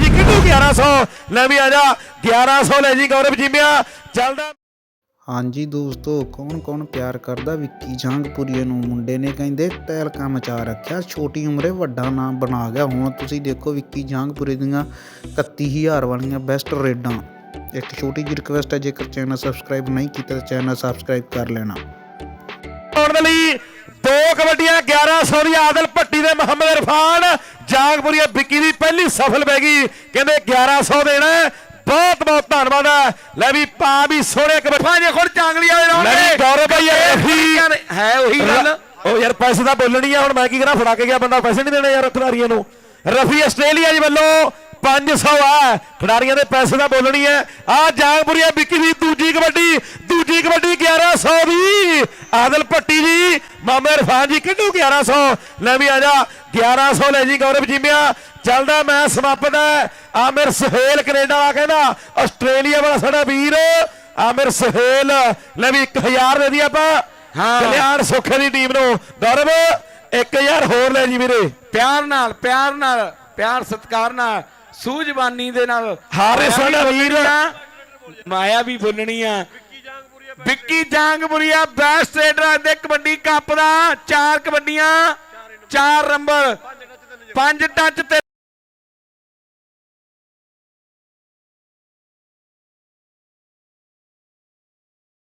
1100 ਲੈ ਵੀ ਆ ਜਾ 1100 ਲੈ ਜੀ ਗੌਰਵ ਜੀਮਿਆ ਚੱਲਦਾ। ਹਾਂਜੀ ਦੋਸਤੋ ਕੌਣ ਕੌਣ ਪਿਆਰ ਕਰਦਾ ਵਿੱਕੀ ਜਾਂਗਪੁਰੀਏ ਨੂੰ? ਮੁੰਡੇ ਨੇ ਕਹਿੰਦੇ ਤਹਿਲਕਾ ਮਚਾ ਰੱਖਿਆ ਛੋਟੀ ਉਮਰੇ ਵੱਡਾ ਨਾਮ ਬਣਾ ਗਿਆ ਹੁਣ। ਤੁਸੀਂ ਦੇਖੋ ਵਿੱਕੀ ਜਾਂਗਪੁਰੀ ਦੀਆਂ 31000 ਵਾਲੀਆਂ ਬੈਸਟ ਰੇਡਾਂ। ਇੱਕ ਛੋਟੀ ਜਿਹੀ ਰਿਕਵੈਸਟ ਹੈ ਜੇਕਰ ਚੈਨਲ ਸਬਸਕ੍ਰਾਈਬ ਨਹੀਂ ਕੀਤਾ ਤਾਂ ਚੈਨਲ ਸਬਸਕ੍ਰਾਈਬ ਕਰ ਲੈਣਾ। ਆਉਣ ਦੇ ਲਈ ਦੋ ਕਬੱਡੀਆਂ 1100 ਦੀ ਆਦਲ ਭੱਟੀ ਦੇ ਮੁਹੰਮਦ ਇਰਫਾਨ। ਜਾਗਪੁਰੀਆ ਵਿੱਕੀ ਦੀ ਪਹਿਲੀ ਸਫਲ ਪੈ ਗਈ। ਕਹਿੰਦੇ 1100 ਦੇਣਾ। ਬਹੁਤ ਬਹੁਤ ਧੰਨਵਾਦ ਹੈ। ਲੈ ਵੀ ਪਾ ਵੀ ਸੋਹਣੇ ਕਬੱਡੀ ਜੇ ਖੁਦ ਚਾਂਗਲੀ ਵਾਲੇ ਲੈ ਲਾਉਣਗੇ ਵੀ ਗੌਰਵ ਭਾਈ ਰਫੀ। ਹੈ ਉਹੀ ਗੱਲ। ਉਹ ਯਾਰ ਪੈਸੇ ਤਾਂ ਬੋਲਣੀ ਆ ਹੁਣ ਮੈਂ ਕੀ ਕਰਾਂ ਫੜਾ ਕੇ ਗਿਆ ਬੰਦਾ ਪੈਸੇ ਨਹੀਂ ਦੇਣੇ ਯਾਰ ਖਿਡਾਰੀਆਂ ਨੂੰ। ਰਫੀ ਆਸਟ੍ਰੇਲੀਆ ਜੀ ਵੱਲੋਂ 500 ਆ। ਖਿਡਾਰੀਆਂ ਦੇ ਪੈਸੇ ਤਾਂ ਬੋਲਣੀ ਹੈ। ਆ ਜਾਗਪੁਰੀਆ ਵਿੱਕੀ ਦੀ ਦੂਜੀ ਕਬੱਡੀ ਦੂਜੀ ਕਬੱਡੀ 1100 ਦੀ ਆਦਲ ਭੱਟੀ ਜੀ ਮਾਮੇ ਇਰਫਾਨ ਜੀ ਕਿੰਨੂ 1100 ਲੈ ਵੀ ਆ ਜਾ 1100 ਲੈ ਜੀ ਗੌਰਵ ਜੀਮਿਆ ਚੱਲਦਾ ਮੈਂ ਸਮਾਪਤ ਹੈ। ਆਮਿਰ ਸੁਹੇਲ ਕੈਨੇਡਾ ਵਾਲਾ ਕਹਿੰਦਾ ਆਸਟ੍ਰੇਲੀਆ ਵਾਲਾ ਸਾਡਾ ਵੀਰ। ਆਮਿਰ ਸੁਹੇਲ ਲੈ ਵੀ 1000 ਦੇ ਦੀ ਆਪਾਂ। ਹਾਂ। ਕਲਿਆਣ ਸੁੱਖੇ ਦੀ ਟੀਮ ਨੂੰ। ਗੌਰਵ 1000 ਹੋਰ ਲੈ ਜੀ ਵੀਰੇ। ਪਿਆਰ ਨਾਲ ਪਿਆਰ ਨਾਲ ਪਿਆਰ ਸਤਿਕਾਰ ਨਾਲ ਸੂਝਵਾਨੀ ਦੇ ਨਾਲ। ਹਾਰੇ ਸਾਡਾ ਵੀਰ। ਮਾਇਆ ਵੀ ਬੋਲਣੀ ਆ। ਵਿੱਕੀ ਜਾਂਗਪੁਰੀਆ ਬੈਸਟ ਰੇਡਰ ਦੇ ਕਬੱਡੀ ਕੱਪ ਦਾ, ਚਾਰ ਕਬੱਡੀਆਂ, ਚਾਰ ਨੰਬਰ ਪੰਜ ਟੱਚ ਤੇ